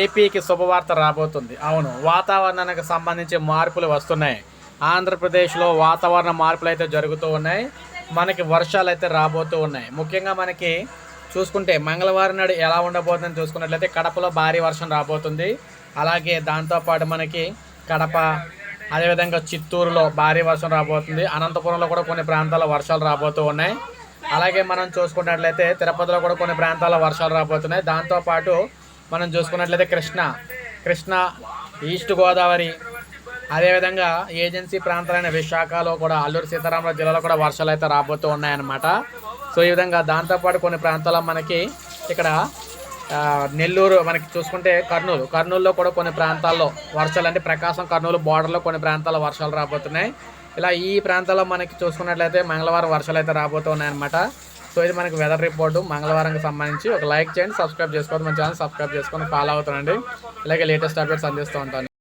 ఏపీకి శుభవార్త రాబోతుంది. అవును వాతావరణానికి సంబంధించి మార్పులు వస్తున్నాయి. ఆంధ్రప్రదేశ్లో వాతావరణ మార్పులు అయితే జరుగుతూ ఉన్నాయి. మనకి వర్షాలు అయితే రాబోతూ ఉన్నాయి. ముఖ్యంగా మనకి చూసుకుంటే మంగళవారం నాడు ఎలా ఉండబోతుందని చూసుకున్నట్లయితే కడపలో భారీ వర్షం రాబోతుంది. అలాగే దాంతోపాటు మనకి కడప అదేవిధంగా చిత్తూరులో భారీ వర్షం రాబోతుంది. అనంతపురంలో కూడా కొన్ని ప్రాంతాల్లో వర్షాలు రాబోతూ ఉన్నాయి. అలాగే మనం చూసుకున్నట్లయితే తిరుపతిలో కూడా కొన్ని ప్రాంతాల్లో వర్షాలు రాబోతున్నాయి. దాంతోపాటు మనం చూసుకున్నట్లయితే కృష్ణ. కృష్ణ ఈస్ట్ గోదావరి. అదేవిధంగా ఏజెన్సీ ప్రాంతాలైన విశాఖలో కూడా అల్లూరు సీతారామరావు జిల్లాలో కూడా వర్షాలు అయితే రాబోతూ ఉన్నాయన్నమాట. సో ఈ విధంగా దాంతోపాటు కొన్ని ప్రాంతాల్లో మనకి ఇక్కడ నెల్లూరు మనకి చూసుకుంటే కర్నూలు. కర్నూలులో కూడా కొన్ని ప్రాంతాల్లో వర్షాలు అంటే ప్రకాశం కర్నూలు బార్డర్లో కొన్ని ప్రాంతాల్లో వర్షాలు రాబోతున్నాయి. ఇలా ఈ ప్రాంతాల్లో మనకి చూసుకున్నట్లయితే మంగళవారం వర్షాలు అయితే రాబోతున్నాయన్నమాట సో ఇది మనకి వెదర్ రిపోర్టు మంగళవారంకి సంబంధించి ఒక లైక్ చేయండి సబ్స్క్రైబ్ చేసుకోవద్దు. మన ఛానల్ సబ్స్క్రైబ్ చేసుకొని ఫాలో అవుతానండి ఇలాగే లేటెస్ట్ అప్డేట్స్ అందిస్తూ ఉంటాను.